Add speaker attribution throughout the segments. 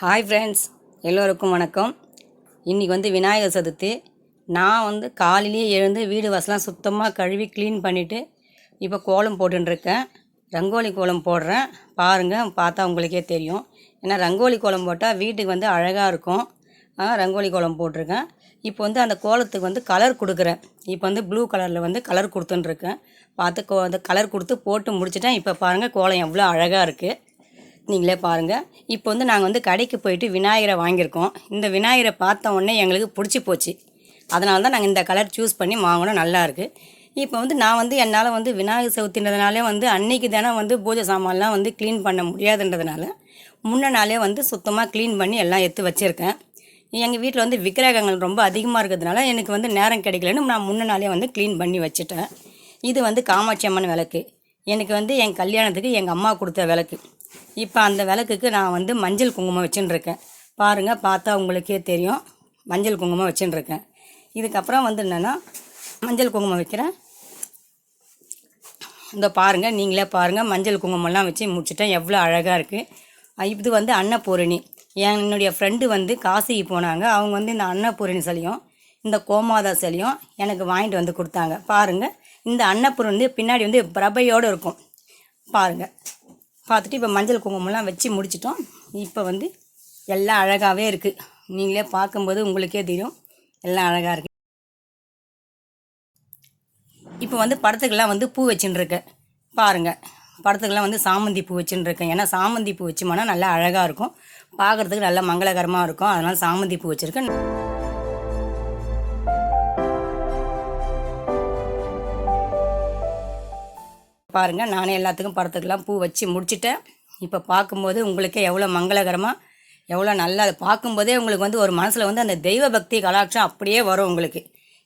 Speaker 1: Hi friends எல்லோருக்கும் வணக்கம். இன்றைக்கி வந்து விநாயகர் சதுர்த்தி. நான் வந்து காலையிலேயே எழுந்து வீடு வாசலாம் சுத்தமாக கழுவி க்ளீன் பண்ணிவிட்டு இப்போ கோலம் போட்டுருக்கேன் ரங்கோலி கோலம் போடுறேன். பாருங்கள் பார்த்தா உங்களுக்கே தெரியும். ஏன்னா ரங்கோலி கோலம் போட்டால் வீட்டுக்கு வந்து அழகாக இருக்கும். ரங்கோலி கோலம் போட்டிருக்கேன். இப்போ வந்து அந்த கோலத்துக்கு வந்து கலர் கொடுக்குறேன். இப்போ வந்து ப்ளூ கலரில் வந்து கலர் கொடுத்துன்ருக்கேன் பார்த்து கோ அந்த கலர் கொடுத்து போட்டு முடிச்சிட்டேன். இப்போ பாருங்கள் கோலம் எவ்வளோ அழகாக இருக்குது நீங்களே பாருங்கள் இப்போ வந்து நாங்கள் வந்து கடைக்கு போயிட்டு விநாயகரை வாங்கியிருக்கோம். இந்த விநாயகரை பார்த்த உடனே எங்களுக்கு பிடிச்சி போச்சு. அதனால தான் நாங்கள் இந்த கலர் சூஸ் பண்ணி வாங்கினோம். நல்லாயிருக்கு இப்போ வந்து நான் வந்து என்னால் வந்து விநாயகர் சதுர்த்தின்றதுனாலே வந்து அன்னைக்கு தானே வந்து பூஜை சாமான்லாம் வந்து க்ளீன் பண்ண முடியாதுன்றதுனால முன்ன நாளே வந்து சுத்தமாக க்ளீன் பண்ணி எல்லாம் எடுத்து வச்சுருக்கேன். எங்கள் வீட்டில் வந்து விக்கிரகங்கள் ரொம்ப அதிகமாக இருக்கிறதுனால எனக்கு வந்து நேரம் கிடைக்கலன்னு நான் முன்ன நாளே வந்து க்ளீன் பண்ணி வச்சுட்டேன். இது வந்து காமாட்சி அம்மன் விளக்கு. எனக்கு வந்து என் கல்யாணத்துக்கு எங்கள் அம்மா கொடுத்த விளக்கு. இப்போ அந்த விளக்குக்கு நான் வந்து மஞ்சள் குங்குமம் வச்சுட்டுருக்கேன் பாருங்கள் பார்த்தா உங்களுக்கே தெரியும். மஞ்சள் குங்குமம் வச்சுட்டுருக்கேன் இதுக்கப்புறம் வந்து என்னென்னா மஞ்சள் குங்குமம் வைக்கிறேன். இந்த பாருங்கள் நீங்களே பாருங்கள் மஞ்சள் குங்குமம்லாம் வச்சு முடிச்சிட்டேன். எவ்வளோ அழகாக இருக்குது இது வந்து அன்னபூரணி. என்னுடைய ஃப்ரெண்டு வந்து காசிக்கு போனாங்க. அவங்க வந்து இந்த அன்னபூரணி சிலையும் இந்த கோமாதா சிலையும் எனக்கு வாங்கிட்டு வந்து கொடுத்தாங்க. பாருங்கள் இந்த அன்னபூரணி வந்து பின்னாடி வந்து பிரபையோடு இருக்கும். பாருங்கள் பார்த்துட்டு இப்போ மஞ்சள் குங்குமம்லாம் வச்சு முடிச்சிட்டோம். இப்போ வந்து எல்லாம் அழகாகவே இருக்குது நீங்களே பார்க்கும்போது உங்களுக்கே தெரியும். எல்லாம் அழகாக இருக்குது இப்போ வந்து படத்துக்கெல்லாம் வந்து பூ வச்சுட்டுருக்கேன் பாருங்கள் படத்துக்கெல்லாம் வந்து சாமந்தி பூ வச்சுன்னு இருக்கேன் ஏன்னா சாமந்தி பூ வச்சுமானா நல்லா அழகாக இருக்கும். பார்க்குறதுக்கு நல்லா மங்களகரமாக இருக்கும். அதனால் சாமந்தி பூ வச்சுருக்கேன். பாருங்கள் நானே எல்லாத்துக்கும் படத்துக்கெல்லாம் பூ வச்சு முடிச்சிட்டேன். இப்போ பார்க்கும்போது உங்களுக்கே எவ்வளோ மங்களகரமாக எவ்வளோ நல்லா அதை பார்க்கும்போதே உங்களுக்கு வந்து ஒரு மனசில் வந்து அந்த தெய்வ பக்தி கலாட்சம் அப்படியே வரும் உங்களுக்கு.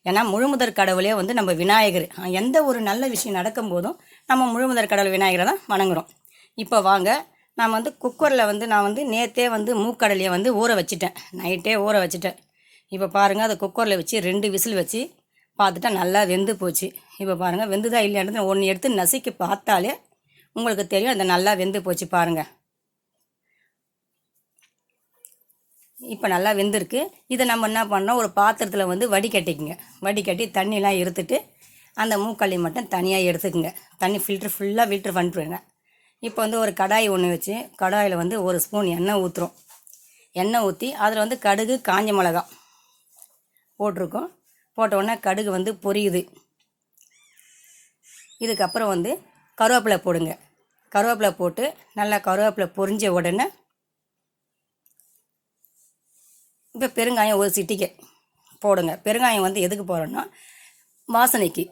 Speaker 1: ஏன்னா முழுமுதற் கடவுளே வந்து நம்ம விநாயகர். எந்த ஒரு நல்ல விஷயம் நடக்கும் போதும் நம்ம முழுமுதற் கடவுள் விநாயகரை தான் வணங்குறோம். இப்போ வாங்க நான் வந்து குக்கரில் வந்து நான் வந்து நேற்றே வந்து மூக்கடலையை வந்து ஊற வச்சிட்டேன். நைட்டே ஊற வச்சுட்டேன். இப்போ பாருங்கள் அதை குக்கரில் வச்சு ரெண்டு விசில் வச்சு பார்த்துட்டா நல்லா வெந்து போச்சு. இப்போ பாருங்கள் வெந்துதா இல்லையான்றது ஒன்று எடுத்து நசுக்கி பார்த்தாலே உங்களுக்கு தெரியும் அது நல்லா வெந்து போச்சு பாருங்கள் இப்போ நல்லா வெந்திருக்கு. இதை நம்ம என்ன பண்ணோம் ஒரு பாத்திரத்தில் வந்து வடிகட்டிக்குங்க. வடிகட்டி தண்ணிலாம் எடுத்துட்டு அந்த மூக்களி மட்டும் தனியாக எடுத்துக்குங்க. தண்ணி ஃபில்ட்ரு ஃபுல்லாக ஃபில்ட்ரு பண்ணிட்டுருங்க. இப்போ வந்து ஒரு கடாய் ஒன்று வச்சு கடாயில் வந்து ஒரு ஸ்பூன் எண்ணெய் ஊற்றுறோம் எண்ணெய் ஊற்றி அதில் வந்து கடுகு காஞ்ச மிளகா போட்டிருக்கோம். போட்ட உடனே கடுகு வந்து பொரியுது. இதுக்கப்புறம் வந்து கருவேப்பிலை போடுங்க. கருவேப்பிலை போட்டு நல்லா கருவேப்பிலை பொரிஞ்ச உடனே இப்போ பெருங்காயம் ஒரு சிட்டிக்கை போடுங்க. பெருங்காயம் வந்து எதுக்கு போடுறோன்னா வாசனைக்கு.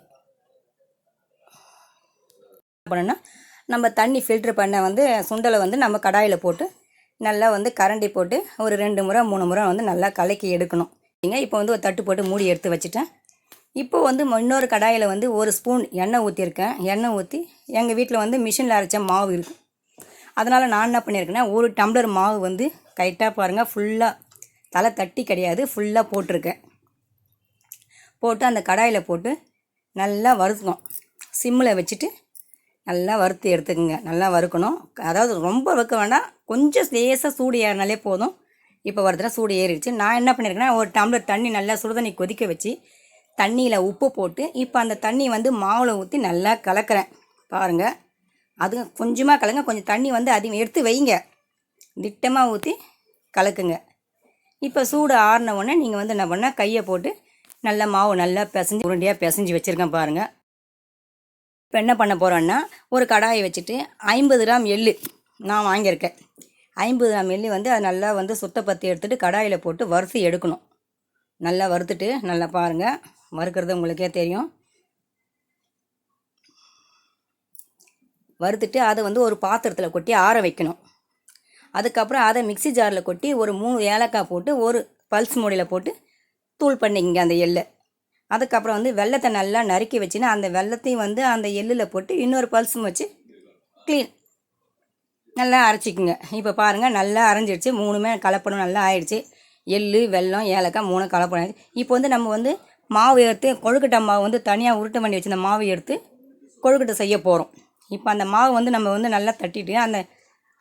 Speaker 1: பண்ணோன்னா நம்ம தண்ணி ஃபில்ட்ரு பண்ண வந்து சுண்டலை வந்து நம்ம கடாயில் போட்டு நல்லா வந்து கரண்டி போட்டு ஒரு ரெண்டு முறை மூணு முறை வந்து நல்லா கலக்கி எடுக்கணும். இப்போ வந்து ஒரு தட்டு போட்டு மூடி எடுத்து வச்சுட்டேன். இப்போ வந்து இன்னொரு கடாயில் வந்து ஒரு ஸ்பூன் எண்ணெய் ஊற்றிருக்கேன் எண்ணெய் ஊற்றி எங்கள் வீட்டில் வந்து மிஷினில் அரைச்ச மாவு இருக்கும் அதனால் நான் என்ன பண்ணியிருக்கேன்னா ஒரு டம்ளர் மாவு வந்து கைட்டாக பாருங்கள் ஃபுல்லாக தலை தட்டி கிடையாது ஃபுல்லாக போட்டிருக்கேன். போட்டு அந்த கடாயில் போட்டு நல்லா வறுக்கணும். சிம்மில் வச்சுட்டு நல்லா வறுத்து எடுத்துக்கோங்க. நல்லா வறுக்கணும். அதாவது ரொம்ப வறுக்க வேண்டாம். கொஞ்சம் லேசாக சூடு ஏறினாலே போதும். இப்போ வறுத்துனா சூடு ஏறிடுச்சு. நான் என்ன பண்ணியிருக்கேன்னா ஒரு டம்ளர் தண்ணி நல்லா சுடுதண்ணி கொதிக்க வச்சு தண்ணியில் உப்பு போட்டு இப்போ அந்த தண்ணி வந்து மாவில் ஊற்றி நல்லா கலக்கிறேன். பாருங்கள் அது கொஞ்சமாக கலங்க கொஞ்சம் தண்ணி வந்து அதிகம் எடுத்து வைங்க. திட்டமாக ஊற்றி கலக்குங்க. இப்போ சூடு ஆறின உடனே நீங்கள் வந்து என்ன பண்ணால் கையை போட்டு நல்லா மாவு நல்லா பிசைஞ்சு உருண்டையாக பிசைஞ்சு வச்சுருக்கேன் பாருங்கள் இப்போ என்ன பண்ண போகிறோன்னா ஒரு கடாயை வச்சுட்டு ஐம்பது கிராம் எள்ளு நான் வாங்கியிருக்கேன். ஐம்பது கிராம் எள்ளு வந்து அது நல்லா வந்து சுத்தப்பத்தி எடுத்துகிட்டு கடாயில் போட்டு வறுத்து எடுக்கணும். நல்லா வறுத்துட்டு நல்லா பாருங்கள் வறுக்கிறது உங்களுக்கே தெரியும். வறுத்துட்டு அதை வந்து ஒரு பாத்திரத்தில் கொட்டி ஆற வைக்கணும். அதுக்கப்புறம் அதை மிக்ஸி ஜாரில் கொட்டி ஒரு மூணு ஏலக்காய் போட்டு ஒரு பல்ஸ் மூடியில் போட்டு தூள் பண்ணிக்கங்க அந்த எள்ளை. அதுக்கப்புறம் வந்து வெள்ளத்தை நல்லா நறுக்கி வச்சுன்னா அந்த வெள்ளத்தையும் வந்து அந்த எள்ளில் போட்டு இன்னொரு பல்ஸும் வச்சு க்ளீன் நல்லா அரைச்சிக்குங்க. இப்போ பாருங்கள் நல்லா அரைஞ்சிடுச்சு மூணுமே கலப்படம் நல்லா ஆயிடுச்சு. எள் வெல்லம் ஏலக்காய் மூணு கலப்படம் ஆயிடுச்சு. இப்போ வந்து நம்ம வந்து மாவு எடுத்து கொழுக்கட்டை மாவு வந்து தனியாக உருட்டை பண்ணி வச்சிருந்த மாவு எடுத்து கொழுக்கட்டை செய்ய போகிறோம் இப்போ அந்த மாவு வந்து நம்ம வந்து நல்லா தட்டிட்டு அந்த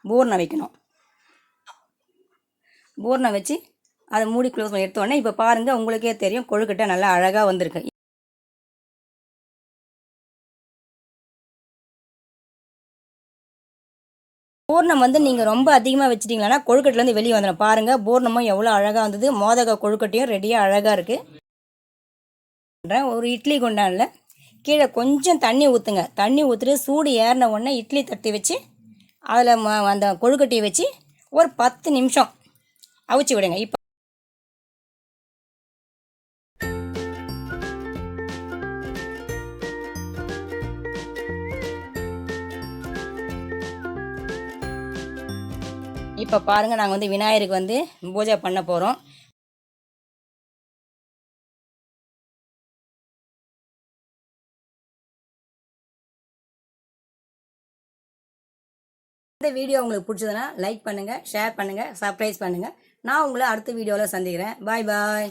Speaker 1: பூர்ணை வைக்கணும். பூர்ணை வச்சு அதை மூடி க்ளோஸ் பண்ணி எடுத்தோடனே இப்போ பாருங்கள் உங்களுக்கே தெரியும் கொழுக்கட்டை நல்லா அழகாக வந்திருக்கு. பூர்ணம் வந்து நீங்கள் ரொம்ப அதிகமாக வச்சிட்டிங்களா கொழுக்கட்டிலேருந்து வெளியே வந்துடும் பாருங்கள் பூர்ணமும் எவ்வளோ அழகாக வந்தது. மோதக கொழுக்கட்டையும் ரெடியாக அழகாக இருக்குது ஒரு இட்லி குண்டானில் கீழே கொஞ்சம் தண்ணி ஊற்றுங்க தண்ணி ஊற்றிட்டு சூடு ஏறின உடனே இட்லி தட்டி வச்சு அதில் ம அந்த கொழுக்கட்டையை வச்சு ஒரு பத்து நிமிஷம் அவிச்சு விடுங்க. இப்போ இப்போ பாருங்கள் நாங்கள் வந்து விநாயகருக்கு வந்து பூஜை பண்ண போகிறோம் இந்த வீடியோ உங்களுக்கு பிடிச்சதுன்னா லைக் பண்ணுங்கள் ஷேர் பண்ணுங்கள் சர்ப்ரைஸ் பண்ணுங்கள் நான் உங்களை அடுத்த வீடியோவில் சந்திக்கிறேன். பாய் பாய்